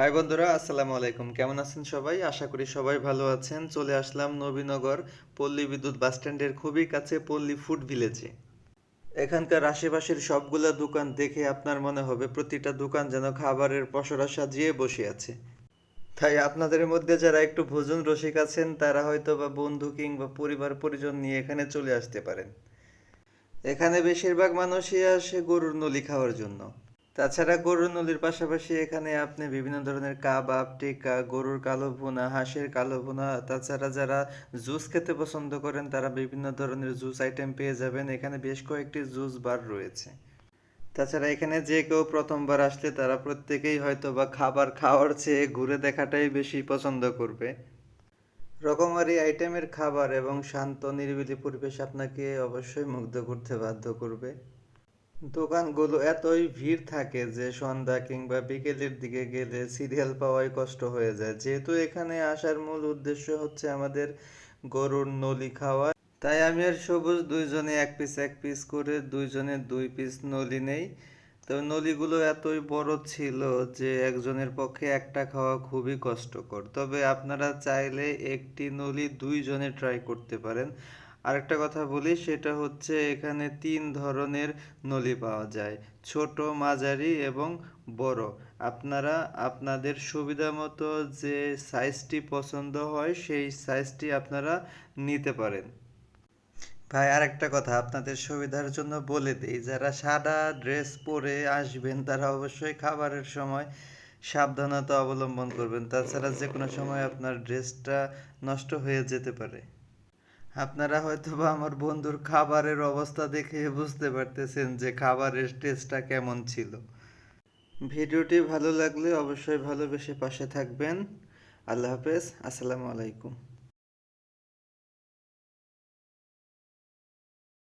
High বন্ধুরা, আসসালামু আলাইকুম। কেমন আছেন সবাই? আশা করি সবাই ভালো আছেন। চলে আসলাম নবীনগর পল্লী বিদ্যুৎ বাস স্ট্যান্ডের খুবই কাছে পল্লী ফুড ভিলেজে। এখানকার আশেপাশের সবগুলা দোকান দেখে আপনার মনে হবে প্রতিটা দোকান যেন খাবারের পসরা সাজিয়ে বসে আছে। তাই আপনাদের মধ্যে যারা একটু ভোজন রসিক আছেন, তারা হয়তো বা বন্ধু কিংবা পরিবার পরিজন নিয়ে এখানে চলে আসতে পারেন। এখানে বেশিরভাগ মানুষই আসে গরুর নলি খাওয়ার জন্য। তাছাড়া গরুর নলির পাশাপাশি এখানে আপনি বিভিন্ন ধরনের কাবাব, টিক্কা, গরুর কালো ভুনা, হাঁসের কালো ভুনা, তাছাড়া যারা জুস খেতে পছন্দ করেন, তারা বিভিন্ন ধরনের জুস আইটেম পেয়ে যাবেন। এখানে বেশ কয়েকটি জুস বার রয়েছে। তাছাড়া এখানে যে কেউ প্রথমবার আসলে তারা প্রত্যেকেই হয়তো বা খাবার খাওয়ার চেয়ে ঘুরে দেখাটাই বেশি পছন্দ করবে। রকমারি আইটেমের খাবার এবং শান্ত, নিরিবিলি পরিবেশ আপনাকে অবশ্যই মুগ্ধ করতে বাধ্য করবে। দোকানগুলো এতই ভিড় থাকে যে সন্ধ্যা কিংবা বিকেলের দিকে গেলে সিরিয়াল পাওয়াই কষ্ট হয়ে যায়। যেহেতু এখানে আসার মূল উদ্দেশ্য হচ্ছে আমাদের গরুর নলি খাওয়া। তাই আমি আর সবুজ দুইজনে এক পিস এক পিস করে দুইজনে দুই পিস নলি নেই। তো নলিগুলো এতই বড় ছিল যে একজনের পক্ষে একটা খাওয়া খুবই কষ্টকর। তবে আপনারা চাইলে একটি নলি দুইজনে ট্রাই করতে পারেন। আরেকটা কথা বলি, সেটা হচ্ছে এখানে তিন ধরনের নলি পাওয়া যায়, ছোট, মাঝারি এবং বড়। আপনারা আপনাদের সুবিধা মতো যে সাইজটি পছন্দ হয়, সেই সাইজটি আপনারা নিতে পারেন। ভাই, আরেকটা কথা আপনাদের সুবিধার জন্য বলে দিই, যারা সাদা ড্রেস পরে আসবেন, তারা অবশ্যই খাবারের সময় সাবধানতা অবলম্বন করবেন। তাছাড়া যে কোনো সময় আপনার ড্রেসটা নষ্ট হয়ে যেতে পারে। আপনারা হয়তো বা আমার বন্ধুর খাবারের অবস্থা দেখে বুঝতে পারতেছেন যে খাবারের টেস্টটা কেমন ছিল। ভিডিওটি ভালো লাগলে অবশ্যই ভালোবেসে পাশে থাকবেন। আল্লাহ হাফেজ, আসসালামু আলাইকুম।